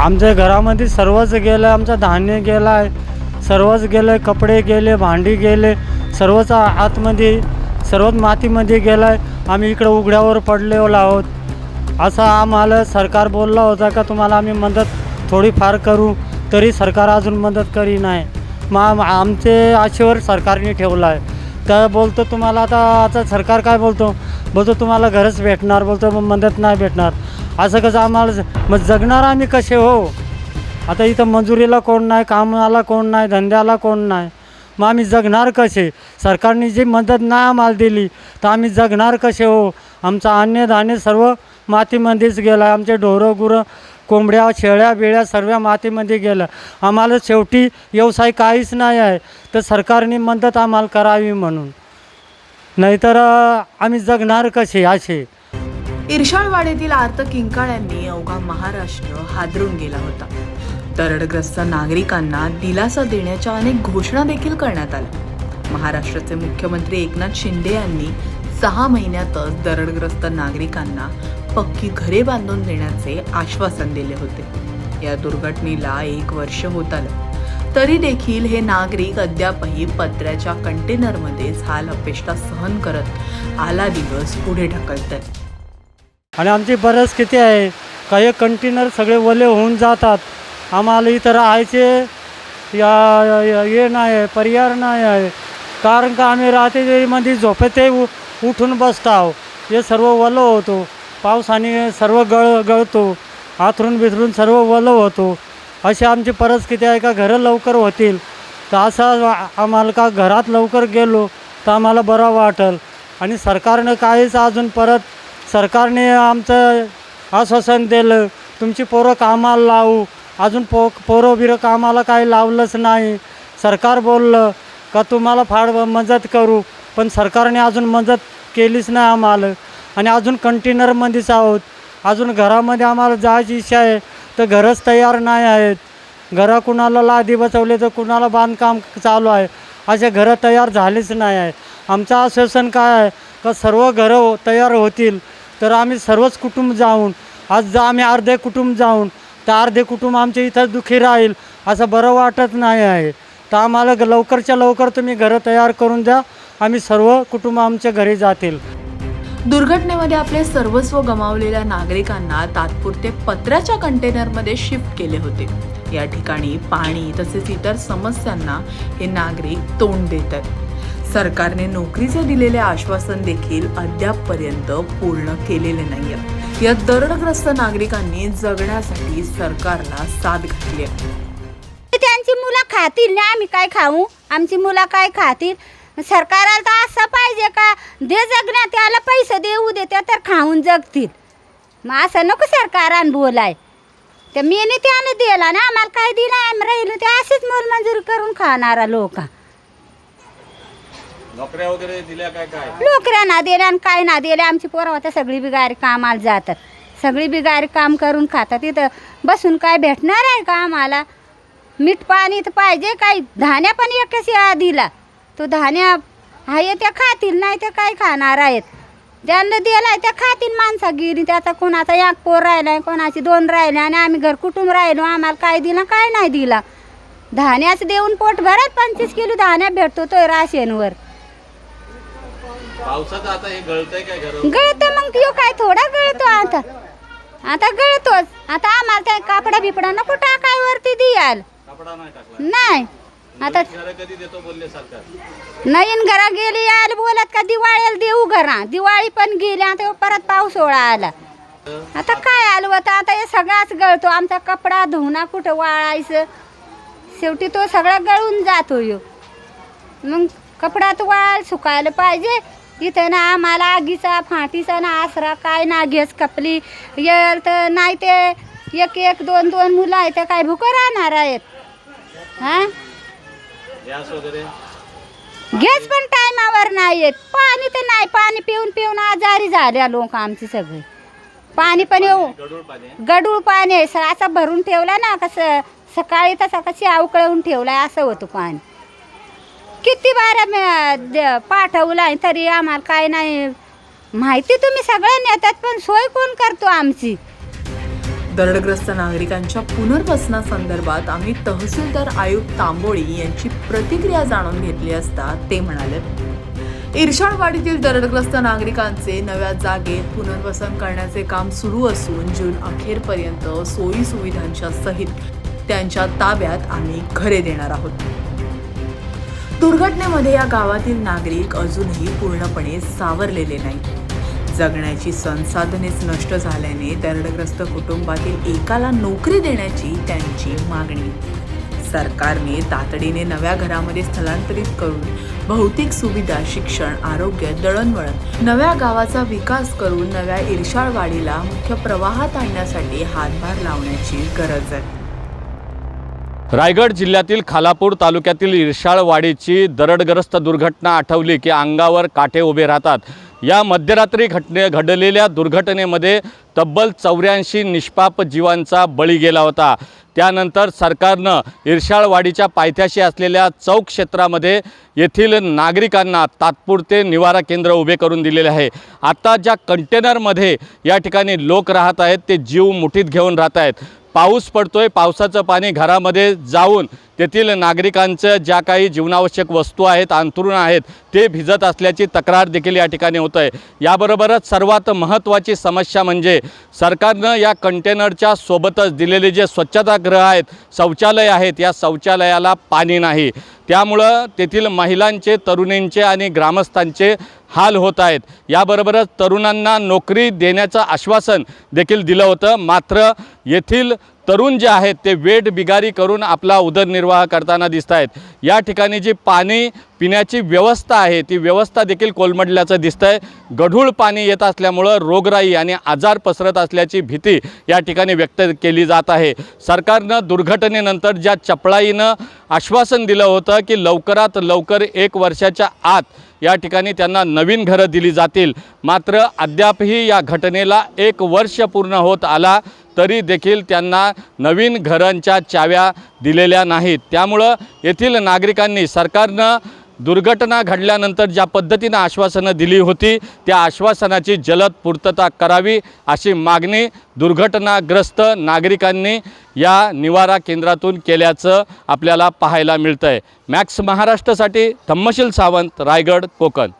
आमच्या घरामध्ये सर्वच गेलं आमचं धान्य गेलं आहे सर्वच गेलं आहे कपडे गेले भांडी गेले सर्वच आतमध्ये सर्वच मातीमध्ये गेलं आहे आम्ही इकडं उघड्यावर पडलेलो आहोत. असं आम्हाला सरकार बोलला होता का तुम्हाला आम्ही मदत थोडीफार करू? तरी सरकार अजून मदत करी नाही. मग आमचे आशेवर सरकारने ठेवलं आहे तर बोलतो तुम्हाला आता आता सरकार काय बोलतो? बोलतो तुम्हाला घरच भेटणार. बोलतो मग मदत नाही भेटणार. असं कसं आम्हाला ज- मग जगणार आम्ही कसे हो? आता इथं मजुरीला कोण नाही कामाला कोण नाही धंद्याला कोण नाही. मग आम्ही जगणार कसे? सरकारने जी मदत नाही आम्हाला दिली तर आम्ही जगणार कसे हो? आमचं अन्नधान्य सर्व मातीमध्येच गेलं. आहे आमचे ढोरं गुरं कोंबड्या शेळ्या बिळ्या सर्व मातीमध्ये गेलं. आम्हाला शेवटी व्यवसाय काहीच नाही आहे तर सरकारने मदत आम्हाला करावी म्हणून. नाहीतर आम्ही जगणार कसे असे? इर्षाळवाडीतील आर्त किंकाळ्यांनी अवघा महाराष्ट्र हादरून गेला होता. दरडग्रस्त नागरिकांना दिलासा देण्याच्या अनेक घोषणा देखील करण्यात आल्या. महाराष्ट्राचे मुख्यमंत्री एकनाथ शिंदे यांनी सहा महिन्यातच दरडग्रस्त नागरिकांना पक्की घरे बांधून देण्याचे आश्वासन दिले होते. या दुर्घटनेला एक वर्ष होत आलं. तरी देखील हे नागरिक अद्यापही पत्र्याच्या कंटेनरमध्येच हाल अपेष्टा सहन करत आला दिवस पुढे ढकलत आहेत आणि आमची बरंच किती आहे? काही कंटेनर सगळे ओले होऊन जातात. आम्हाला इथं राहायचे या हे नाही आहे पर्याय नाही आहे. कारण का आम्ही रात्रीमध्ये झोपेतही उ उठून बसतो आहो हे सर्व ओलं होतो. पावसाने सर्व गळ गळतो. आथरून बिथरून सर्व ओलं होतो. अशी आमची परिस्थिती आहे का घरं लवकर होतील. तर असं आम्हाला का घरात लवकर गेलो तर आम्हाला बरं वाटेल. आणि सरकारनं काहीच अजून परत सरकारने आमचं आश्वासन दिलं तुमची पोरं कामाला लावू. अजून पो पोरं बिरं कामाला काही लावलंच नाही. सरकार बोललं का तुम्हाला फार मदत करू? पण सरकारने अजून मदत केलीच नाही आम्हाला. आणि अजून कंटेनरमध्येच आहोत. अजून घरामध्ये आम्हाला जायची इच्छा आहे तर घरच तयार नाही आहेत. घरा कुणाला लादी बसवले तर कुणाला बांधकाम चालू आहे? असे घरं तयार झालेच नाही आहे आमचं आश्वासन काय आहे? का सर्व घरं हो- तयार होतील? तर आम्ही सर्वच कुटुंब जाऊन आज जर आम्ही अर्धे कुटुंब जाऊन तर अर्धे कुटुंब आमच्या इथं दुखी राहील असं बरं वाटत नाही आहे. तर आम्हाला लवकरच्या लवकर तुम्ही घरं तयार करून द्या आम्ही सर्व कुटुंब आमच्या घरी जातील. दुर्घटनेमध्ये आपले सर्वस्व गमावलेल्या नागरिकांना तात्पुरते पत्र्याच्या कंटेनरमध्ये शिफ्ट केले होते. या ठिकाणी पाणी तसेच इतर समस्यांना हे नागरिक तोंड देत आहेत सरकारने नोकरीचे दिलेले आश्वासन देखील अद्यापपर्यंत पूर्ण केलेले नाहीये. या दरडग्रस्त नागरिकांनी जगण्यासाठी सरकारला साथ घातली आहे. त्यांची मुलं खातील ना आम्ही काय खाऊ? आमची मुलं काय खातील? सरकाराला तर असं पाहिजे का? दे जगण्या त्याला पैसे देऊ दे त्या तर खाऊन जगतील. मग असं नको सरकारान बोलाय. तर मीने त्यानं दिला ना आम्हाला काय दिलं? आम्ही राहिलो ते असेच मोलमजुरी करून खाणारा लोक. नोकऱ्या वगैरे दिल्या काय काय? नोकऱ्या दिल्या आणि काय ना दिल्या. आमची पोरं होत्या सगळी बिगारी कामाला जातात. सगळी बिगारी काम करून खातात इथं. बसून काय भेटणार आहे का आम्हाला? मीठ पाणी तर पाहिजे काही. धान्या पण एकच या दिला. तो धान्या आहे त्या खातील नाही ते काय खाणार आहेत? ज्यांना दिलाय त्या खातील माणसा गिरी. त्याचा कोणाचा एक पोर राहिला कोणाची दोन राहिले आणि आम्ही घर कुटुंब राहिलो. आम्हाला काय दिलं काय नाही दिला? धान्याचं देऊन पोट भरत पंचवीस किलो धान्या भेटतो तो राशनवर. पावसाचं आता हे गळतंय काय घर? गळतो मग यो काय थोडा गळतो आता. आता गळतोच. आता आम्हाला त्या कापडा बिपडा नको टाकाय वरती दियाल कपडा नाही टाकला. नाही. आता घर कधी देतो बोलले सरकार? नवीन घरा गेली यायला बोलत का दिवाळीला देऊ घरा. दिवाळी पण गेली आता परत पावसाळा आला. आता काय आलं होतं आता हे सगळाच गळतो. आमचा कपडा धुवणा कुठं वाळायचं? शेवटी तो सगळा गळून जातो यो. मग कपडा तो वाळ सुकायला पाहिजे. इथं ना आम्हाला आगीचा फाटीचा ना आसरा काय ना घेस कपली येल तर नाही ते एक एक दोन दोन मुलं आहेत तर काय भुकं राहणार आहेत? हां? गॅस पण टायमावर नाही येत. पाणी तर नाही पाणी पिऊन पिऊन आजारी झाले लोक आमची सगळी. पाणी पण येऊ. गडूळ पाणी आहे. असं भरून ठेवला ना कसं सकाळी तसा कशी अवकळून ठेवलाय असं होतं पाणी. किती बारा पाठवला द- पाठवलं आहे तरी आम्हाला काय नाही. माहिती तुम्ही सगळ्या नेतात पण सोय कोण करतो आमची? दरडग्रस्त नागरिकांच्या पुनर्वसनासंदर्भात आम्ही तहसीलदार आयुक्त तांबोळी यांची प्रतिक्रिया जाणून घेतली असता ते म्हणाले इर्षाळवाडीतील दरडग्रस्त नागरिकांचे नव्या जागेत पुनर्वसन करण्याचे काम सुरू असून जून अखेरपर्यंत सोयी सुविधांच्या सहित त्यांच्या ताब्यात आम्ही घरे देणार आहोत. दुर्घटनेमध्ये या गावातील नागरिक अजूनही पूर्णपणे सावरलेले नाही जगण्याची संसाधनेच नष्ट झाल्याने दरडग्रस्त कुटुंबातील एकाला नोकरी देण्याची त्यांची मागणी. सरकारने तातडीने नव्या घरामध्ये स्थलांतरित करून भौतिक सुविधा शिक्षण आरोग्य दळणवळण नव्या गावाचा विकास करून नव्या इर्शाळवाडीला मुख्य प्रवाहात आणण्यासाठी हातभार लावण्याची गरज आहे. रायगड जिल्ह्यातील खालापूर तालुक्यातील इरशाळवाडीची दरडग्रस्त दुर्घटना आठवली की अंगावर काठे उभे राहतात. या मध्यरात्री घटने घडलेल्या दुर्घटनेमध्ये तब्बल चौऱ्याऐंशी निष्पाप जीवांचा बळी गेला होता. त्यानंतर सरकारनं इरशाळवाडीच्या पायथ्याशी असलेल्या चौक क्षेत्रामध्ये येथील नागरिकांना तात्पुरते निवारा केंद्र उभे करून दिलेले आहे. आता ज्या कंटेनरमध्ये या ठिकाणी लोक राहत आहेत ते जीव मुठीत घेऊन राहत आहेत. पाऊस पडतोय पावसाचं पाणी घरामध्ये जाऊन तेथील नागरिकांचं ज्या काही जीवनावश्यक वस्तू आहेत अंतरुण आहेत ते भिजत असल्याची तक्रार देखील या ठिकाणी होत आहे याबरोबरच सर्वात महत्त्वाची समस्या म्हणजे सरकारनं या कंटेनरच्या सोबतच दिलेले जे स्वच्छतागृह आहेत शौचालय आहेत या शौचालयाला पाणी नाही. त्यामुळं तेथील महिलांचे तरुणींचे आणि ग्रामस्थांचे हाल होत आहेत. याबरोबरच तरुणांना नोकरी देण्याचं आश्वासन देखील दिलं होतं. मात्र येथील तरुण जे आहेत ते वेट बिगारी करून आपला उदरनिर्वाह करताना दिसत आहेत या ठिकाणी जी पाणी पिण्याची व्यवस्था आहे ती व्यवस्था देखील कोलमडल्याचं दिसतं आहे गढूळ पाणी येत असल्यामुळं रोगराई आणि आजार पसरत असल्याची भीती या ठिकाणी व्यक्त केली जात आहे. सरकारनं दुर्घटनेनंतर ज्या चपळाईनं आश्वासन दिलं होतं की लवकरात लवकर एक वर्षाच्या आत या ठिकाणी त्यांना नवीन घरं दिली जातील. मात्र अद्यापही या घटनेला एक वर्ष पूर्ण होत आला तरी देखील त्यांना नवीन घरांच्या चाव्या दिलेल्या नाहीत. त्यामुळं येथील नागरिकांनी सरकारनं दुर्घटना घडल्यानंतर ज्या पद्धतीनं आश्वासनं दिली होती त्या आश्वासनाची जलद पूर्तता करावी अशी मागणी दुर्घटनाग्रस्त नागरिकांनी या निवारा केंद्रातून केल्याचं आपल्याला पाहायला मिळतं आहे मॅक्स महाराष्ट्रासाठी धम्मशील सावंत रायगड कोकण.